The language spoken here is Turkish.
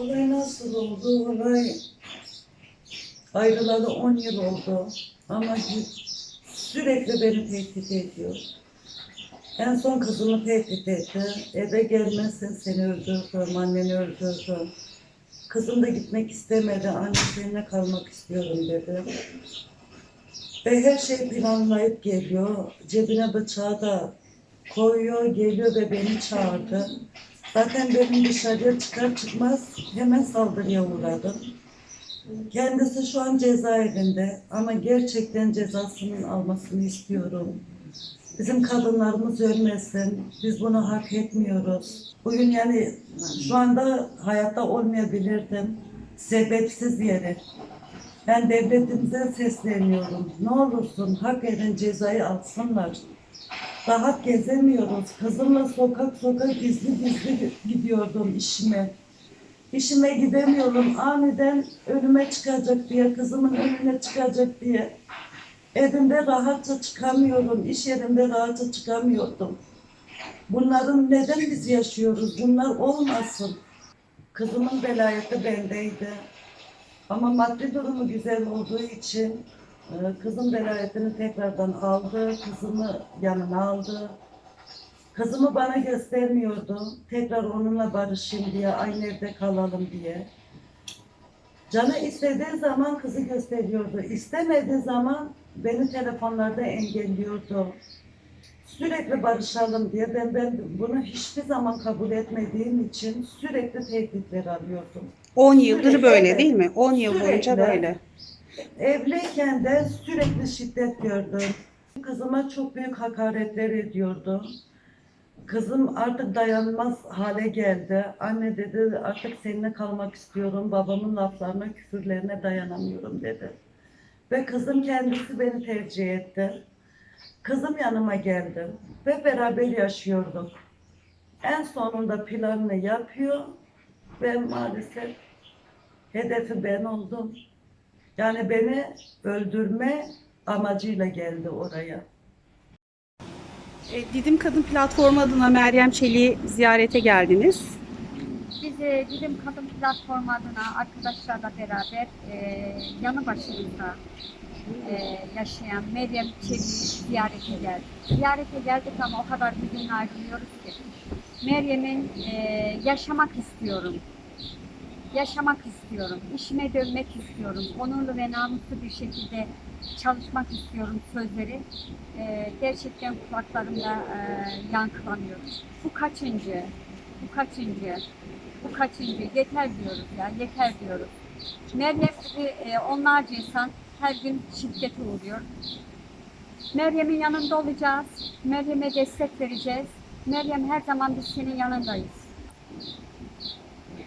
Olay nasıl oldu? Olay ayrılalı 10 yıl oldu. Ama sürekli beni tehdit ediyor. En son kızımı tehdit etti. Eve gelmezsen seni öldürürüm, anneni öldürürüm. Kızım da gitmek istemedi. Anne kalmak istiyorum dedi. Ve her şey planlayıp geliyor. Cebine bıçağı da koyuyor, geliyor ve beni çağırdı. Zaten benim dışarıya çıkar çıkmaz hemen saldırıya uğradım. Kendisi şu an cezaevinde ama gerçekten cezasının almasını istiyorum. Bizim kadınlarımız ölmesin. Biz bunu hak etmiyoruz. Bugün yani şu anda hayatta olmayabilirdim. Sebepsiz yere. Ben devletimize sesleniyorum. Ne olursun hak eden cezayı alsınlar. Rahat gezemiyoruz. Kızımla sokak sokak gizli gizli gidiyordum işime. İşime gidemiyorum. Aniden önüme çıkacak diye, kızımın önüne çıkacak diye. Evimde rahatça çıkamıyorum. iş yerimde rahatça çıkamıyordum. Bunların neden biz yaşıyoruz? Bunlar olmasın. Kızımın velayeti bendeydi. Ama maddi durumu güzel olduğu için kızım velayetini tekrardan aldı. Kızımı yanına aldı. Kızımı bana göstermiyordu. Tekrar onunla barışayım diye, aynı evde kalalım diye. Canı istediği zaman kızı gösteriyordu. İstemediği zaman beni telefonlarda engelliyordu. Sürekli barışalım diye ben, ben bunu hiçbir zaman kabul etmediğim için sürekli tehditler alıyordum. 10 yıldır Sürekli, böyle değil mi? 10 yıl boyunca Sürekli. böyle. Evliyken de sürekli şiddet gördüm. Kızıma çok büyük hakaretler ediyordu. Kızım artık dayanmaz hale geldi. Anne dedi artık seninle kalmak istiyorum. Babamın laflarına, küfürlerine dayanamıyorum dedi. Ve kızım kendisi beni tercih etti. Kızım yanıma geldi ve beraber yaşıyorduk. En sonunda planını yapıyor ve maalesef hedefi ben oldum. Yani beni öldürme amacıyla geldi oraya. E, Didim Kadın Platformu adına Meryem Çelik'i ziyarete geldiniz. Biz e, Dilim Kadın Platformu adına arkadaşlarla beraber e, yanı başımızda e, yaşayan Meryem Çelik'i ziyarete geldik. Ziyarete geldik ama o kadar bugün ayrılıyoruz ki. Meryem'in e, yaşamak istiyorum. Yaşamak istiyorum. işime dönmek istiyorum. Onurlu ve namuslu bir şekilde çalışmak istiyorum sözleri. E, gerçekten kulaklarımda e, yankılanıyor. Bu kaçıncı? Bu kaçıncı? Bu kaçıncı? Yeter diyoruz ya, yeter diyoruz. Meryem gibi e, onlarca insan her gün şiddete uğruyor. Meryem'in yanında olacağız. Meryem'e destek vereceğiz. Meryem her zaman biz senin yanındayız.